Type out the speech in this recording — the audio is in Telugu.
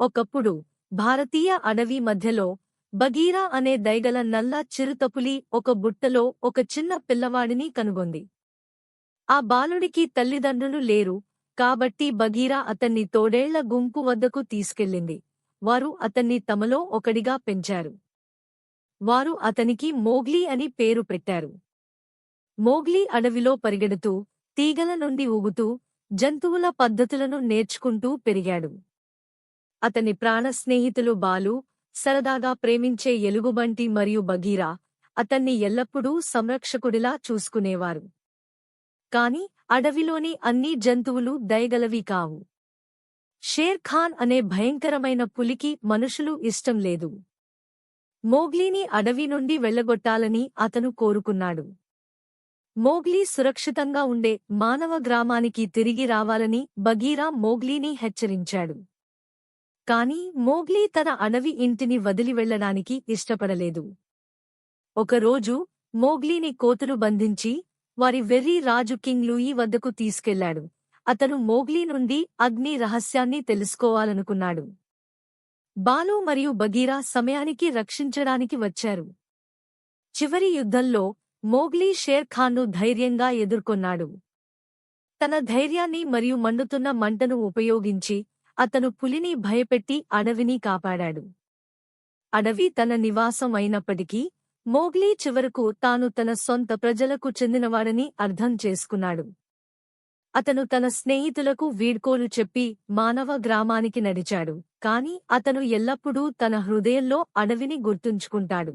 ఒకప్పుడు భారతీయ అడవి మధ్యలో బగీరా అనే దైగల నల్ల చిరుతపులి ఒక బుట్టలో ఒక చిన్న పిల్లవాడిని కనుగొంది. ఆ బాలుడికి తల్లిదండ్రులు లేరు కాబట్టి బగీరా అతన్ని తోడేళ్ళ గుంపు వద్దకు తీసుకెళ్ళింది. వారు అతన్ని తమలో ఒకడిగా పెంచారు. వారు అతనికి మోగ్లీ అని పేరు పెట్టారు. మోగ్లీ అడవిలో పరిగెడుతూ తీగల నుండి ఊగుతూ జంతువుల పద్ధతులను నేర్చుకుంటూ పెరిగాడు. అతని ప్రాణ స్నేహితులు బాలు సరదాగా ప్రేమించే ఎలుగుబంటి మరియు బగీరా అతన్ని ఎల్లప్పుడూ సంరక్షకుడిలా చూసుకునేవారు. కాని అడవిలోని అన్ని జంతువులు దయగలవి కావు. షేర్ ఖాన్ అనే భయంకరమైన పులికి మనుషులు ఇష్టం లేదు. మోగ్లీని అడవి నుండి వెళ్ళగొట్టాలని అతను కోరుకున్నాడు. మోగ్లీ సురక్షితంగా ఉండే మానవ గ్రామానికి తిరిగి రావాలని బగీరా మోగ్లీని హెచ్చరించాడు. కాని మోగ్లీ తన అణవి ఇంటిని వదిలి వెళ్ళడానికి ఇష్టపడలేదు. ఒకరోజు మోగ్లీని కోతులు బంధించి వారి వెర్రి రాజు కింగ్ లూయి వద్దకు తీసుకెళ్ళాడు. అతను మోగ్లీ నుండి అగ్ని రహస్యాన్ని తెలుసుకోవాలనుకున్నాడు. బాలు మరియు బగీరా సమయానికి రక్షించడానికి వచ్చారు. చివరి యుద్ధంలో మోగ్లీ షేర్ ఖాన్ను ధైర్యంగా ఎదుర్కొన్నాడు. తన ధైర్యాన్ని మరియు మండుతున్న మంటను ఉపయోగించి అతను పులిని భయపెట్టి అడవిని కాపాడాడు. అడవి తన నివాసం అయినప్పటికీ మోగ్లీ చివరకు తాను తన సొంత ప్రజలకు చెందినవాడని అర్థం చేసుకున్నాడు. అతను తన స్నేహితులకు వీడ్కోలు చెప్పి మానవ గ్రామానికి నడిచాడు కాని అతను ఎల్లప్పుడూ తన హృదయంలో అడవిని గుర్తుంచుకుంటాడు.